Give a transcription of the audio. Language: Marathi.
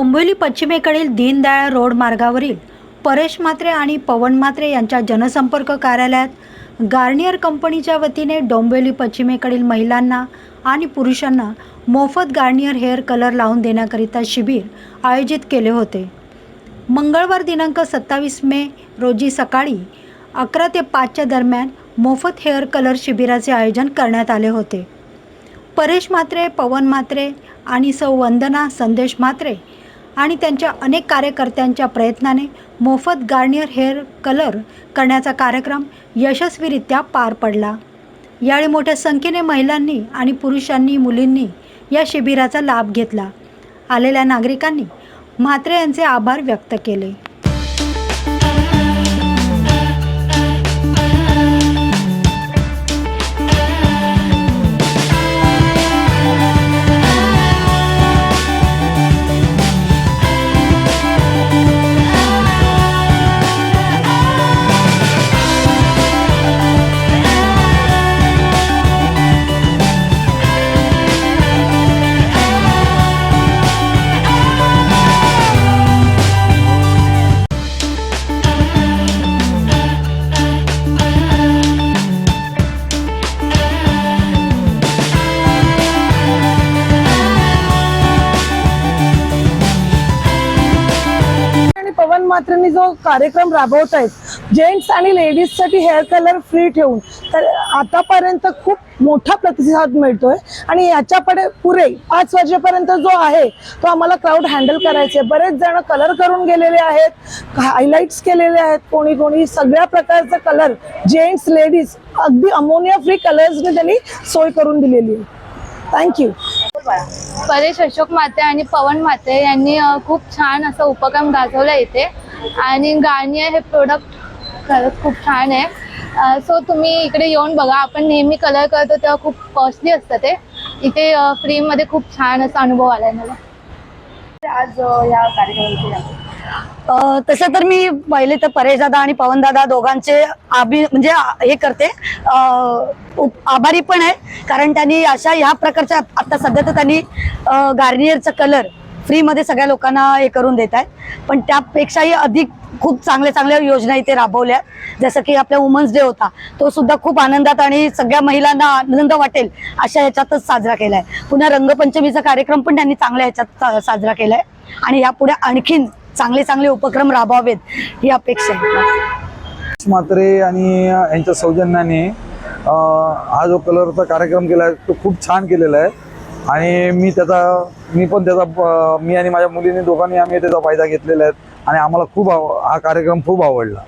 डोंबिवली पश्चिमेकडील दीनदयाळ रोड मार्गावरील परेश म्हात्रे आणि पवन म्हात्रे यांच्या जनसंपर्क कार्यालयात गार्नियर कंपनीच्या वतीने डोंबिवली पश्चिमेकडील महिलांना आणि पुरुषांना मोफत गार्नियर हेअर कलर लावून देण्याकरिता शिबिर आयोजित केले होते. मंगळवार दिनांक सत्तावीस मे रोजी सकाळी अकरा ते पाचच्या दरम्यान मोफत हेअर कलर शिबिराचे आयोजन करण्यात आले होते. परेश म्हात्रे पवन म्हात्रे आणि सौ वंदना संदेश म्हात्रे आणि त्यांच्या अनेक कार्यकर्त्यांच्या प्रयत्नाने मोफत गार्नियर हेअर कलर करण्याचा कार्यक्रम यशस्वीरित्या पार पडला. यावेळी मोठ्या संख्येने महिलांनी आणि पुरुषांनी मुलींनी या शिबिराचा लाभ घेतला. आलेल्या नागरिकांनी म्हात्रे यांचे आभार व्यक्त केले. मात्रेंनी जो कार्यक्रम राबवत आहेत जेंट्स आणि लेडीजसाठी हेअर कलर फ्री ठेवून तर आतापर्यंत खूप मोठा प्रतिसाद मिळतोय आणि याच्याकडे पुरे पाच वाजेपर्यंत जो आहे तो आम्हाला क्राऊड हँडल करायचे बरेच जण कलर करून गेलेले आहेत हायलाइट्स केलेले आहेत कोणी कोणी सगळ्या प्रकारचा कलर जेंट्स लेडीज अगदी अमोनिया फ्री कलर्सने त्यांनी सोय करून दिलेली आहे. थँक्यू परेश अशोक माते आणि पवन माते यांनी खूप छान असा उपक्रम गाजवला इथे. आणि गार्नियर हे प्रोडक्ट खरंच खूप छान आहे. सो तुम्ही इकडे येऊन बघा आपण नेहमी कलर करतो तेव्हा खूप कॉस्टली असतं ते. इथे फ्रीमध्ये खूप छान असा अनुभव आला आहे मला. आज या कार्यक्रमाची तसं तर मी पहिले तर परेश दादा आणि पवन दादा दोघांचे आभी म्हणजे हे करते. आभारी पण आहे कारण त्यांनी अशा ह्या प्रकारच्या आता सध्या तर त्यांनी गार्नियरचा कलर फ्रीमध्ये सगळ्या लोकांना हे करून देत आहेत. पण त्यापेक्षाही अधिक खूप चांगल्या चांगल्या योजना इथे राबवल्या जसं की आपल्या वुमन्स डे होता तो सुद्धा खूप आनंदात आणि सगळ्या महिलांना आनंद वाटेल अशा ह्याच्यातच साजरा केलाय. पुन्हा रंगपंचमीचा कार्यक्रम पण त्यांनी चांगल्या ह्याच्यात साजरा केलाय. आणि यापुढे आणखीन चांगले चांगले उपक्रम राबवावेत ही अपेक्षा आहे. म्हात्रे आणि यांच्या सौजन्याने हा जो कलरचा कार्यक्रम केला आहे तो खूप छान केलेला आहे. आणि मी त्याचा मी पण त्याचा मी आणि माझ्या मुलीने दोघांनी आम्ही त्याचा फायदा घेतलेला आहे. आणि आम्हाला खूप आव- हा कार्यक्रम खूप आवडला.